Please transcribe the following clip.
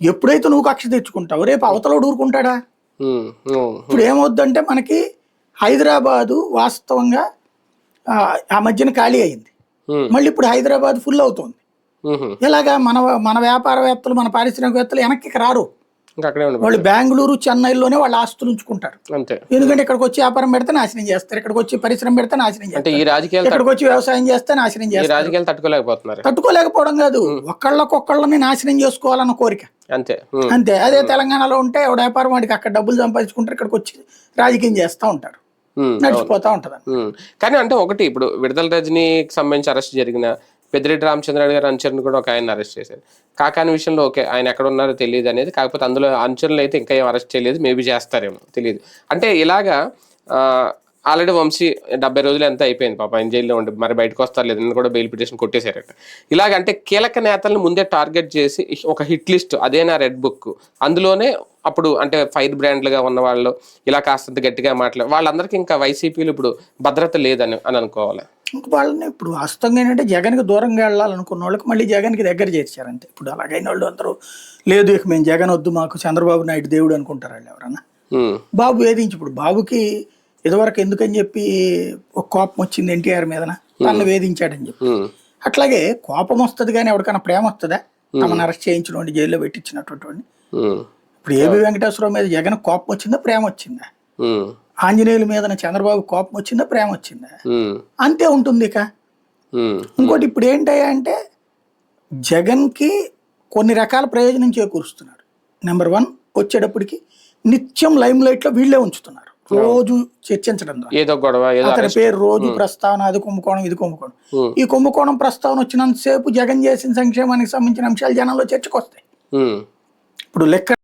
ఎప్పుడైతే నువ్వు కక్ష తెచ్చుకుంటావు రేపు అవతలోడు ఊరుకుంటాడా? ఇప్పుడు ఏమవుద్దంటే మనకి హైదరాబాదు వాస్తవంగా ఆ, మధ్యన ఖాళీ అయింది. మళ్ళీ ఇప్పుడు హైదరాబాద్ ఫుల్ అవుతుంది. ఇలాగా మన మన వ్యాపారవేత్తలు మన పారిశ్రామికవేత్తలు వెనక్కి రారు. ఇంకా అక్కడే ఉండి వాళ్ళు బెంగళూరు చెన్నైలోనే వాళ్ళ ఆస్తులు ఉంచుకుంటారు. అంతే. ఎందుకంటే ఇక్కడికి వచ్చి వ్యాపారం పెడితే నాశనం చేస్తారు. ఇక్కడికి వచ్చి పరిశ్రమ పెడితే నాశనం చేస్తారు ఈ రాజకీయాలు ఇక్కడికి వచ్చి వ్యవసాయం చేస్తే నాశనం చేస్తారు. రాజకీయాలు తట్టుకోలేకపోతున్నారు. తట్టుకోలేకపోవడం కాదు. ఒకళ్ళకొకళ్ళని నాశనం చేసుకోవాలన్న కోరిక. అంతే. అంతే. అదే తెలంగాణలో ఉంటే ఎవడ వ్యాపారం వాడికి అక్కడ డబ్బులు సంపాదించుకుంటారు. ఇక్కడికి వచ్చి రాజకీయం చేస్తూ ఉంటారు. నడిచిపోతా ఉంటది. కానీ అంటే ఒకటి ఇప్పుడు విడుదల రజనీకి సంబంధించి అరెస్ట్ జరిగిన పెద్దిరెడ్డి రామచంద్రరావు గారు అనుచరుని కూడా ఒక ఆయన అరెస్ట్ చేశారు. కాకాని విషయంలో ఓకే ఆయన ఎక్కడ ఉన్నారో తెలియదు అనేది కాకపోతే అందులో అనుచరులు అయితే ఇంకా ఏం అరెస్ట్ చేయలేదు మేబీ చేస్తారేమో తెలియదు. అంటే ఇలాగా ఆల్రెడీ వంశీ డెబ్బై రోజులు ఎంత అయిపోయింది పాప ఆయన జైల్లో ఉండి మరి బయటకు వస్తారు లేదు కూడా బెయిల్ పిటిషన్ కొట్టేశారట. ఇలాగంటే కీలక నేతలను ముందే టార్గెట్ చేసి ఒక హిట్ లిస్ట్ అదే నా రెడ్ బుక్. అందులోనే అప్పుడు అంటే ఫైర్ బ్రాండ్లుగా ఉన్న వాళ్ళు ఇలా కాస్తంత గట్టిగా మాట్లాడు వాళ్ళందరికీ ఇంకా వైసీపీలు ఇప్పుడు భద్రత లేదని అని అనుకోవాలి. ఇంక వాళ్ళని ఇప్పుడు వాస్తవంగా ఏంటంటే జగన్కి దూరంగా వెళ్ళాలనుకున్న వాళ్ళకి మళ్ళీ జగన్కి దగ్గర చేర్చారంతే ఇప్పుడు అలాగైన వాళ్ళు అందరూ లేదు ఇక మేము జగన్ వద్దు మాకు చంద్రబాబు నాయుడు దేవుడు అనుకుంటారు వాళ్ళు ఎవరన్నా. బాబు వేధించి ఇప్పుడు బాబుకి ఇదివరకు ఎందుకని చెప్పి ఒక కోపం వచ్చింది ఎన్టీఆర్ మీదన? తనను వేధించాడని చెప్పి. అట్లాగే కోపం వస్తుంది కానీ ఎవరికైనా ప్రేమ వస్తుందా? తమను అరెస్ట్ చేయించిన జైల్లో పెట్టించినటువంటి ఇప్పుడు ఏబి వెంకటేశ్వరరావు మీద జగన్ కోపం వచ్చిందా ప్రేమ వచ్చిందా? ఆంజనేయుల మీద చంద్రబాబు కోపం వచ్చిందా ప్రేమ వచ్చిందా? అంతే ఉంటుంది ఇక. ఇంకోటి ఇప్పుడు ఏంటయ్యా అంటే జగన్కి కొన్ని రకాల ప్రయోజనం చేకూరుస్తున్నారు. నెంబర్ వన్ వచ్చేటప్పటికి నిత్యం లైమ్ లైట్లో వీళ్ళే ఉంచుతున్నారు. రోజు చర్చించడం ఏదో గొడవ అతని పేరు రోజు ప్రస్తావన అది కుంభకోణం ఇది కుంభకోణం. ఈ కుంభకోణం ప్రస్తావన వచ్చినంతసేపు జగన్ చేసిన సంక్షేమానికి సంబంధించిన అంశాలు జనంలో చర్చకు వస్తాయి ఉమ్, ఇప్పుడు లెక్క